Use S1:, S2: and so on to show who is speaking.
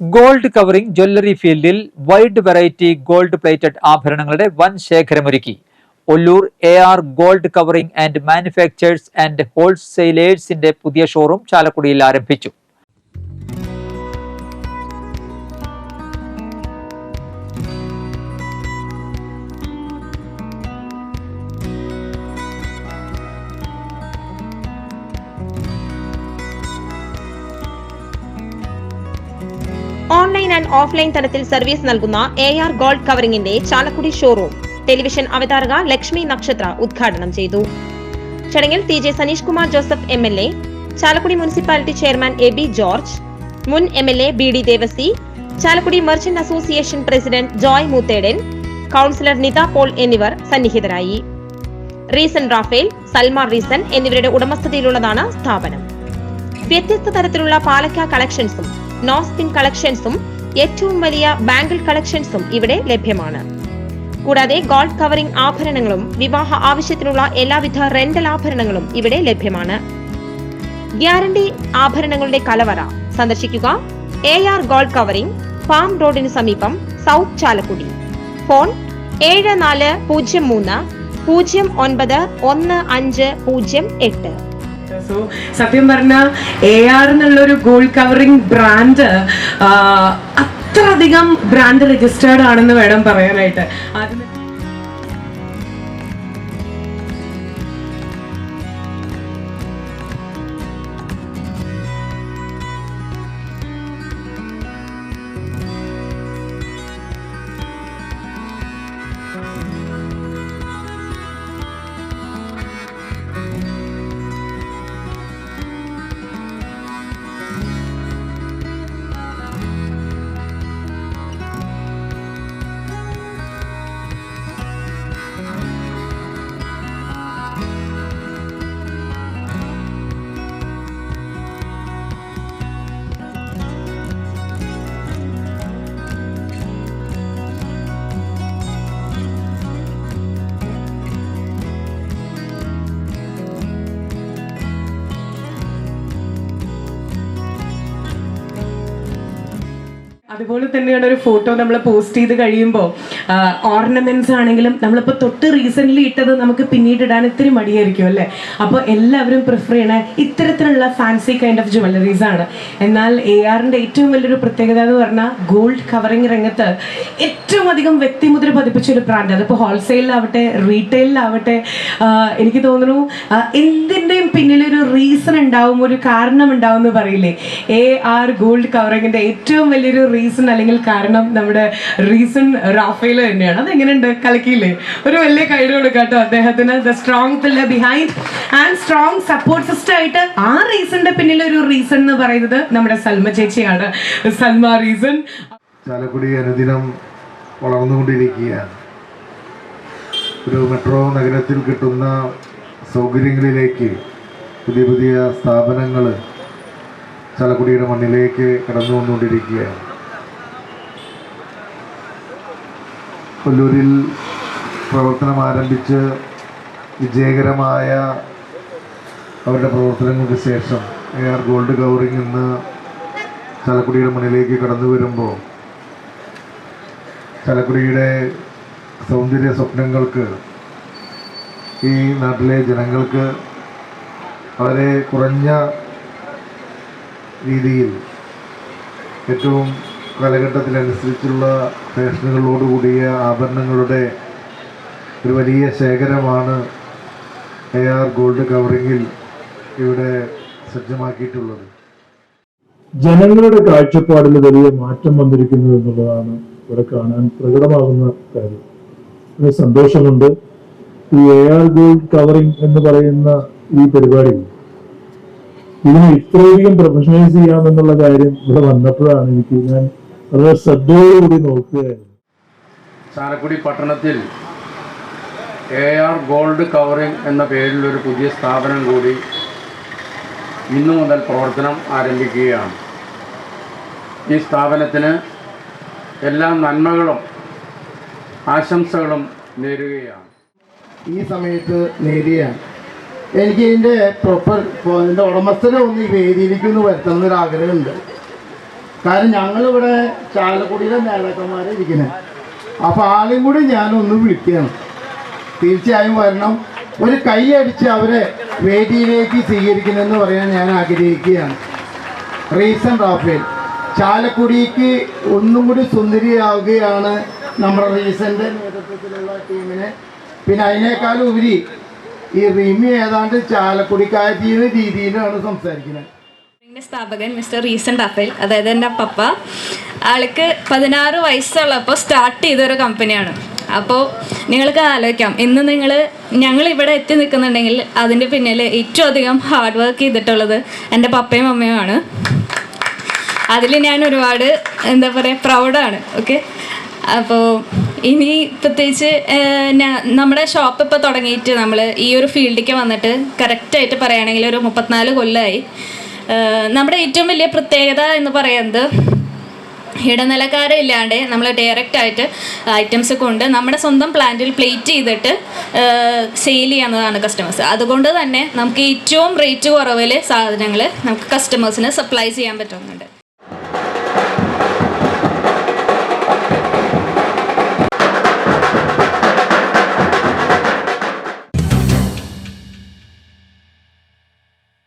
S1: Gold covering jewellery ഫീൽഡിൽ wide variety gold plated ആഭരണങ്ങളുടെ വൻ ശേഖരമൊരുക്കി. Ollur A R gold covering and manufacturers and ഹോൾസെയിലേഴ്സിന്റെ പുതിയ showroom ചാലക്കുടിയിൽ ആരംഭിച്ചു.
S2: ആൻഡ് ഓഫ്ലൈൻ തലത്തിൽ സർവീസ് നൽകുന്ന എ ആർ ഗോൾഡ് കവറിംഗിന്റെ ചാലക്കുടി ഷോറൂം ടെലിവിഷൻ അവതാരക ലക്ഷ്മി നക്ഷത്ര ഉദ്ഘാടനം ചെയ്തു. ചടങ്ങിൽ T J Saneesh Kumar Joseph M L A Chalakudy municipality chairman A B George മുൻ M L A B D Devassy Chalakudy merchant association president Joy Moothedan councillor Nita Paul എന്നിവർ സന്നിഹിതരായി. Reason Raphael Salman Reason എന്നിവരുടെ ഉടമസ്ഥതയിലുള്ളതാണ് സ്ഥാപനം. വ്യത്യസ്ത തരത്തിലുള്ള പാലക്ക കളക്ഷൻസും nose pin കളക്ഷൻസും ഏറ്റവും വലിയ ബാങ്കിൾ കളക്ഷൻസും ഇവിടെ ലഭ്യമാണ്. കൂടാതെ ഗോൾഡ് കവറിംഗ് ആഭരണങ്ങളും വിവാഹ ആവശ്യത്തിനുള്ള എല്ലാവിധ റെന്റൽ ആഭരണങ്ങളും ഇവിടെ ലഭ്യമാണ്. ഗ്യാരണ്ടി ആഭരണങ്ങളുടെ കലവറ സന്ദർശിക്കുക. A R gold covering farm റോഡിന് സമീപം സൗത്ത് ചാലക്കുടി. ഫോൺ ഏഴ് നാല് പൂജ്യം മൂന്ന് പൂജ്യം ഒൻപത് ഒന്ന് അഞ്ച് പൂജ്യം എട്ട്.
S3: സോ സത്യം പറഞ്ഞാൽ എ ആർ എന്നുള്ളൊരു ഗോൾഡ് കവറിംഗ് ബ്രാൻഡ് അത്രയധികം ബ്രാൻഡ് രജിസ്റ്റേർഡ് ആണെന്ന് വേണം പറയാനായിട്ട്. ആദ്യം അതുപോലെ തന്നെയാണ് ഒരു ഫോട്ടോ നമ്മൾ പോസ്റ്റ് ചെയ്ത് കഴിയുമ്പോൾ ഓർണമെന്റ്സ് ആണെങ്കിലും നമ്മളിപ്പോൾ തൊട്ട് റീസെന്റ് ഇട്ടത് നമുക്ക് പിന്നീട് ഇടാൻ ഇത്തിരി മടിയായിരിക്കും അല്ലേ? അപ്പോൾ എല്ലാവരും പ്രിഫർ ചെയ്യണ ഇത്തരത്തിലുള്ള ഫാൻസി കൈൻഡ് ഓഫ് ജുവല്ലറീസ് ആണ്. എന്നാൽ എ ആറിന്റെ ഏറ്റവും വലിയൊരു പ്രത്യേകത എന്ന് പറഞ്ഞാൽ ഗോൾഡ് കവറിംഗ് രംഗത്ത് ഏറ്റവും അധികം വ്യക്തിമുദ്ര പതിപ്പിച്ച ഒരു ബ്രാൻഡ് അതിപ്പോൾ ഹോൾസെയിലാവട്ടെ റീറ്റെയിലാവട്ടെ എനിക്ക് തോന്നുന്നു എന്തിന്റെയും പിന്നിലൊരു റീസൺ ഉണ്ടാവും ഒരു കാരണം ഉണ്ടാവും എന്ന് പറയില്ലേ? എ ആർ ഗോൾഡ് കവറിങ്ങിന്റെ ഏറ്റവും വലിയൊരു റീസൺ അല്ലെങ്കിൽ കാരണം നമ്മുടെ റീസൺ റാഫേൽ തന്നെയാണ്. അതെങ്ങനെയുണ്ട്? കളിക്കില്ലേ ഒരു വലിയ കൈഡ് കൊടുക്കാട്ടോ അദ്ദേഹത്തിന്. The strong pillar behind and strong support system ആയിട്ട് ആ റീസണിന്റെ പിന്നിൽ ഒരു റീസൺ എന്ന് പറയുന്നത് നമ്മുടെ സൽമ ചേച്ചിയാണ്. സൽമ റീസൺ
S4: ചാലക്കുടി അനുദിനം വളർന്നുകൊണ്ടിരിക്കുകയാണ്. ഒരു മെട്രോ നഗരത്തിൽ കിട്ടുന്ന സൗകര്യങ്ങളിലേക്ക് പുതിയ പുതിയ സ്ഥാപനങ്ങൾ ചാലക്കുടിയുടെ മണ്ണിലേക്ക് കടന്നു വന്നുകൊണ്ടിരിക്കുകയാണ് കൊല്ലൂരിൽ പ്രവർത്തനം ആരംഭിച്ച് വിജയകരമായ അവരുടെ പ്രവർത്തനങ്ങൾക്ക് ശേഷം എ ആർ ഗോൾഡ് കവറിംഗ് ഇന്ന് ചാലക്കുടിയുടെ മണിലേക്ക് കടന്നു വരുമ്പോൾ ചാലക്കുടിയുടെ സൗന്ദര്യ സ്വപ്നങ്ങൾക്ക് ഈ നാട്ടിലെ ജനങ്ങൾക്ക് വളരെ കുറഞ്ഞ രീതിയിൽ ഏറ്റവും കാലഘട്ടത്തിനനുസരിച്ചുള്ള ഫാഷനുകളോടുകൂടിയ ആഭരണങ്ങളുടെ ഒരു വലിയ ശേഖരമാണ് എ ആർ ഗോൾഡ് കവറിങ്ങിൽ ഇവിടെ സജ്ജമാക്കിയിട്ടുള്ളത്.
S5: ജനങ്ങളുടെ കാഴ്ചപ്പാടിൽ വലിയ മാറ്റം വന്നിരിക്കുന്നു എന്നുള്ളതാണ് ഇവിടെ കാണാൻ പ്രകടമാകുന്ന കാര്യം. ഒരു സന്തോഷമുണ്ട്. ഈ എ ആർ ഗോൾഡ് കവറിംഗ് എന്ന് പറയുന്ന ഈ പരിപാടി ഇതിനെ ഇത്രയധികം പ്രൊഫഷണലൈസ് ചെയ്യാമെന്നുള്ള കാര്യം ഇവിടെ വന്നപ്പോഴാണ് എനിക്ക് ഞാൻ വളരെ ശ്രദ്ധയോടുകൂടി നോക്കുകയായിരുന്നു.
S6: ചാലക്കുടി പട്ടണത്തിൽ എ ആർ ഗോൾഡ് കവറിംഗ് എന്ന പേരിലൊരു ഒരു പുതിയ സ്ഥാപനം കൂടി ഇന്നു മുതൽ പ്രവർത്തനം ആരംഭിക്കുകയാണ്. ഈ സ്ഥാപനത്തിന് എല്ലാ നന്മകളും ആശംസകളും നേരുകയാണ്.
S7: ഈ സമയത്ത് നേരിയ എനിക്ക് ഇതിന്റെ പ്രോപ്പർ ഇതിന്റെ ഉടമസ്ഥനെ ഒന്ന് ഈ വേദിയിലേക്കൊന്ന് വരുത്തണം എന്നൊരു ആഗ്രഹമുണ്ട് കാരണം ഞങ്ങളിവിടെ ചാലക്കുടിയിലെ നേതാക്കന്മാരെ ഇരിക്കുന്നത് അപ്പോൾ ആളെയും കൂടി ഞാനൊന്ന് വിളിക്കുകയാണ് തീർച്ചയായും വരണം. ഒരു കൈയടിച്ച് അവരെ വേദിയിലേക്ക് സ്വീകരിക്കണമെന്ന് പറയാൻ ഞാൻ ആഗ്രഹിക്കുകയാണ്. റീസൺ റാഫേൽ. ചാലക്കുടിക്ക് ഒന്നും കൂടി സുന്ദരിയാവുകയാണ് നമ്മുടെ റീസന്റെ നേതൃത്വത്തിലുള്ള ടീമിനെ. പിന്നെ അതിനേക്കാൾ ഉപരി ഈ റിമി ഏതാണ്ട് ചാലക്കുടിക്കാരി രീതിയിലാണ് സംസാരിക്കുന്നത്.
S8: ഇതിന്റെ സ്ഥാപകൻ മിസ്റ്റർ റീസൺ അപ്പൽ അതായത് എന്റെ പപ്പ ആൾക്ക് പതിനാറ് വയസ്സുള്ളപ്പോൾ സ്റ്റാർട്ട് ചെയ്തൊരു കമ്പനിയാണ്. അപ്പോൾ നിങ്ങൾക്ക് ആലോചിക്കാം ഇന്ന് നിങ്ങൾ ഞങ്ങൾ ഇവിടെ എത്തി നിൽക്കുന്നുണ്ടെങ്കിൽ അതിന്റെ പിന്നിൽ ഏറ്റവും അധികം ഹാർഡ് വർക്ക് ചെയ്തിട്ടുള്ളത് എന്റെ പപ്പയും അമ്മയുമാണ് അതിൽ ഞാൻ ഒരുപാട് എന്താ പറയുക പ്രൗഡാണ് ഓക്കെ അപ്പോൾ ഇനി പ്രത്യേകിച്ച് നമ്മുടെ ഷോപ്പ് ഇപ്പോൾ തുടങ്ങിയിട്ട് നമ്മൾ ഈ ഒരു ഫീൽഡിലേക്ക് വന്നിട്ട് കറക്റ്റായിട്ട് പറയുകയാണെങ്കിൽ ഒരു മുപ്പത്തിനാല് കൊല്ലമായി നമ്മുടെ ഏറ്റവും വലിയ പ്രത്യേകത എന്ന് പറയുന്നത് ഇടനിലക്കാരില്ലാണ്ട് നമ്മൾ ഡയറക്റ്റ് ആയിട്ട് ഐറ്റംസ് കൊണ്ട് നമ്മുടെ സ്വന്തം പ്ലാന്റിൽ പ്ലേറ്റ് ചെയ്തിട്ട് സെയിൽ ചെയ്യുന്നതാണ് കസ്റ്റമേഴ്സ് അതുകൊണ്ട് തന്നെ നമുക്ക് ഏറ്റവും റേറ്റ് കുറവിൽ സാധനങ്ങൾ നമുക്ക് കസ്റ്റമേഴ്സിന് സപ്ലൈ ചെയ്യാൻ പറ്റുന്നുണ്ട്.